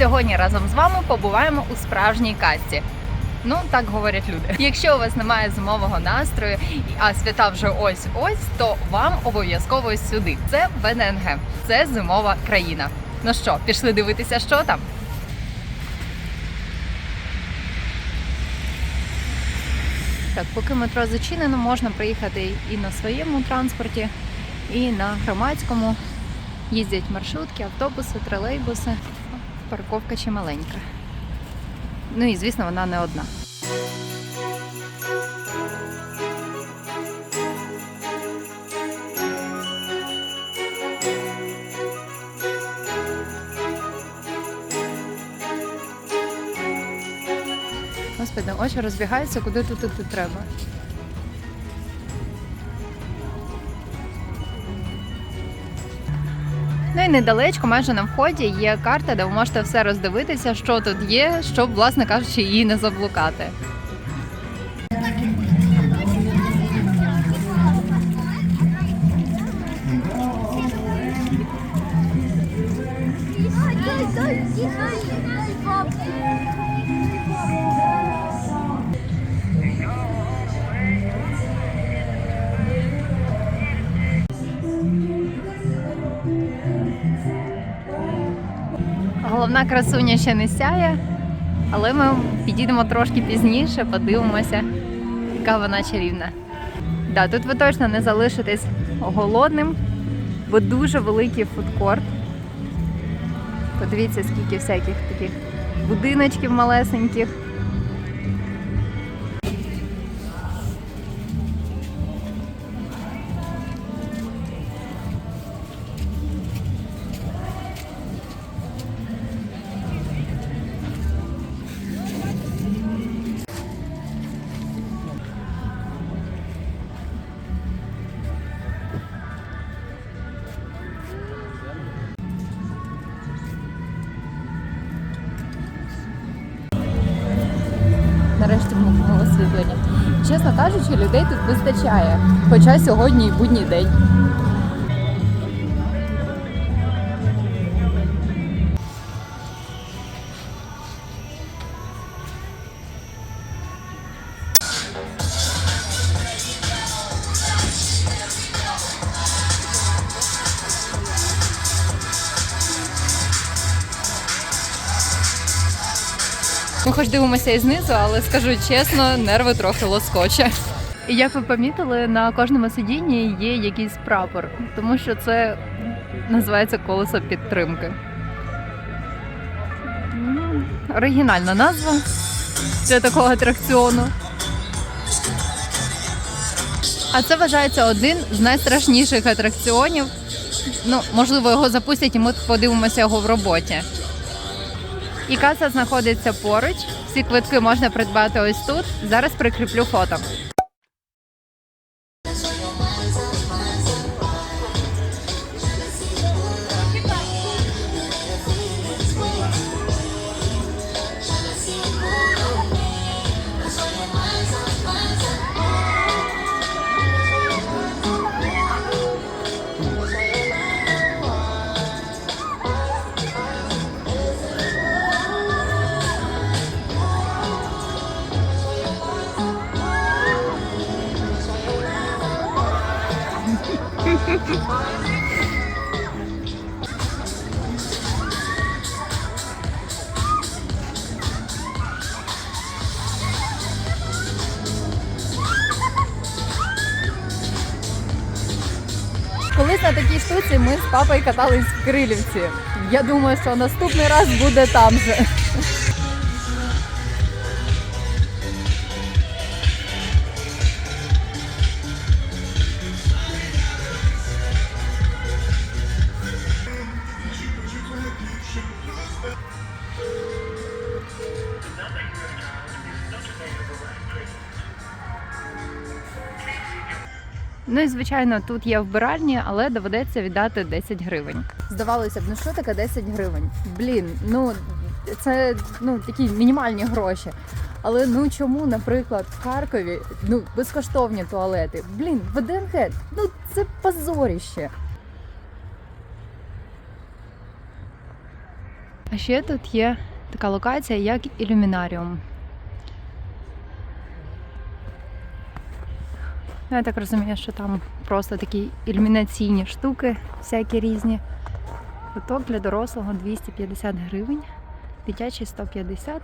Сьогодні разом з вами побуваємо у справжній касті. Ну, так говорять люди. Якщо у вас немає зимового настрою, а свята вже ось ось, то вам обов'язково сюди. Це ВННГ, це зимова країна. Ну що, пішли дивитися, що там? Так, поки метро зачинено, можна приїхати і на своєму транспорті, і на громадському. Їздять маршрутки, автобуси, тролейбуси. Парковка чималенька. Ну і звісно, вона не одна. Господи, очі розбігаються, куди тут іти треба. Ну і недалечко, майже на вході, є карта, де ви можете все роздивитися, що тут є, щоб, власне кажучи, її не заблукати. Головна красуня ще не сяє, але ми підійдемо трошки пізніше, подивимося, яка вона чарівна. Да, тут ви точно не залишитесь голодним, бо дуже великий фудкорт. Подивіться, скільки всяких таких будиночків малесеньких. Освітлення. Чесно кажучи, людей тут вистачає, хоча сьогодні і будній день. Ми хоч дивимося і знизу, але скажу чесно, нерви трохи лоскоче. Як ви помітили, на кожному сидінні є якийсь прапор, тому що це називається колесо підтримки. Ну, Оригінальна назва для такого атракціону. А це вважається один з найстрашніших атракціонів. Ну, можливо, його запустять, і ми подивимося його в роботі. І каса знаходиться поруч. Всі квитки можна придбати ось тут. Зараз прикріплю фото. Колись на такій штуці ми з папою катались в Крилівці. Я думаю, що наступний раз буде там же. Ну і звичайно, тут є вбиральні, але доведеться віддати 10 гривень. Здавалося б, ну що таке 10 гривень? Блін, ну це ну такі мінімальні гроші. Але ну чому, наприклад, в Харкові ну безкоштовні туалети? Блін, в ВДНГ, ну це позоріще. А ще тут є така локація, як ілюмінаріум. Ну, Я так розумію, що там просто такі ілюмінаційні штуки, всякі різні. Квиток для дорослого 250 гривень, дитячий 150.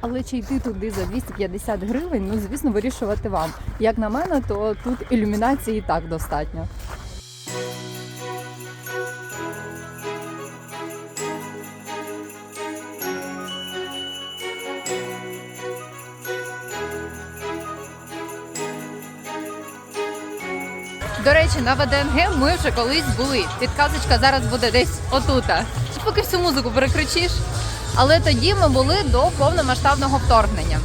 Але чи йти туди за 250 гривень, ну звісно, вирішувати вам. Як на мене, то тут ілюмінації і так достатньо. До речі, на ВДНГ ми вже колись були. Підказочка зараз буде десь отута. Поки всю музику перекричиш. Але тоді ми були до повномасштабного вторгнення.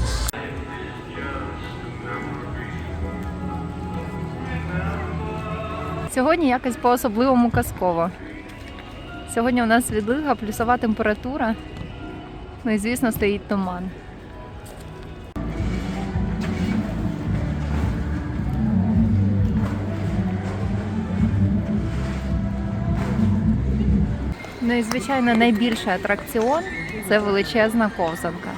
Сьогодні якось по-особливому казково. Сьогодні у нас відлига, плюсова температура. Ну і звісно стоїть туман. Ну і звичайно найбільший атракціон це величезна ковзанка.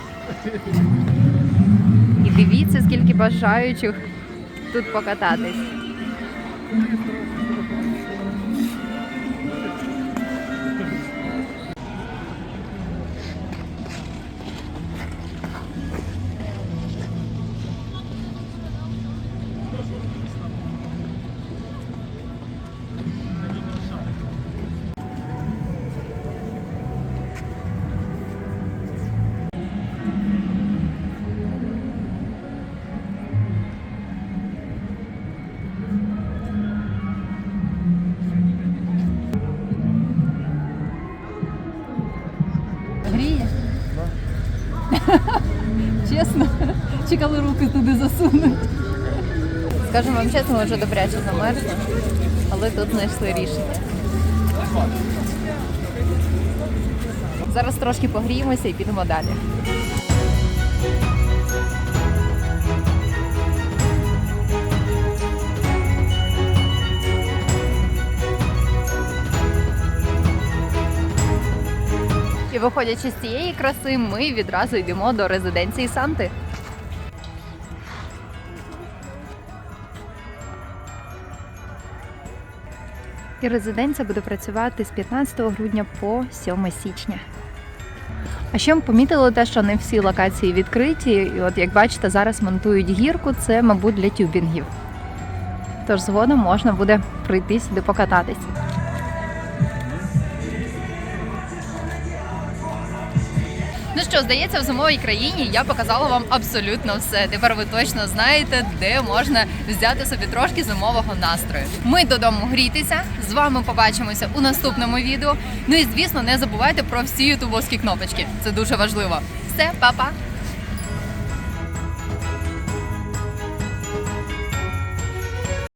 І дивіться, скільки бажаючих тут покататись. Чесно, чекали руки туди засунуть. Скажу вам чесно, ми вже добряче замерзли, але тут знайшли рішення. Зараз трошки погріємося і підемо далі. І виходячи з цієї краси, ми відразу йдемо до резиденції Санти. І резиденція буде працювати з 15 грудня по 7 січня. А ще ми помітили те, що не всі локації відкриті, і от як бачите, зараз монтують гірку, це, мабуть, для тюбінгів. Тож згодом можна буде прийти сюди покататись. Що, здається, в зимовій країні я показала вам абсолютно все. Тепер ви точно знаєте, де можна взяти собі трошки зимового настрою. Ми додому грітися. З вами побачимося у наступному відео. Ну і звісно, не забувайте про всі ютубовські кнопочки. Це дуже важливо. Все, па-па!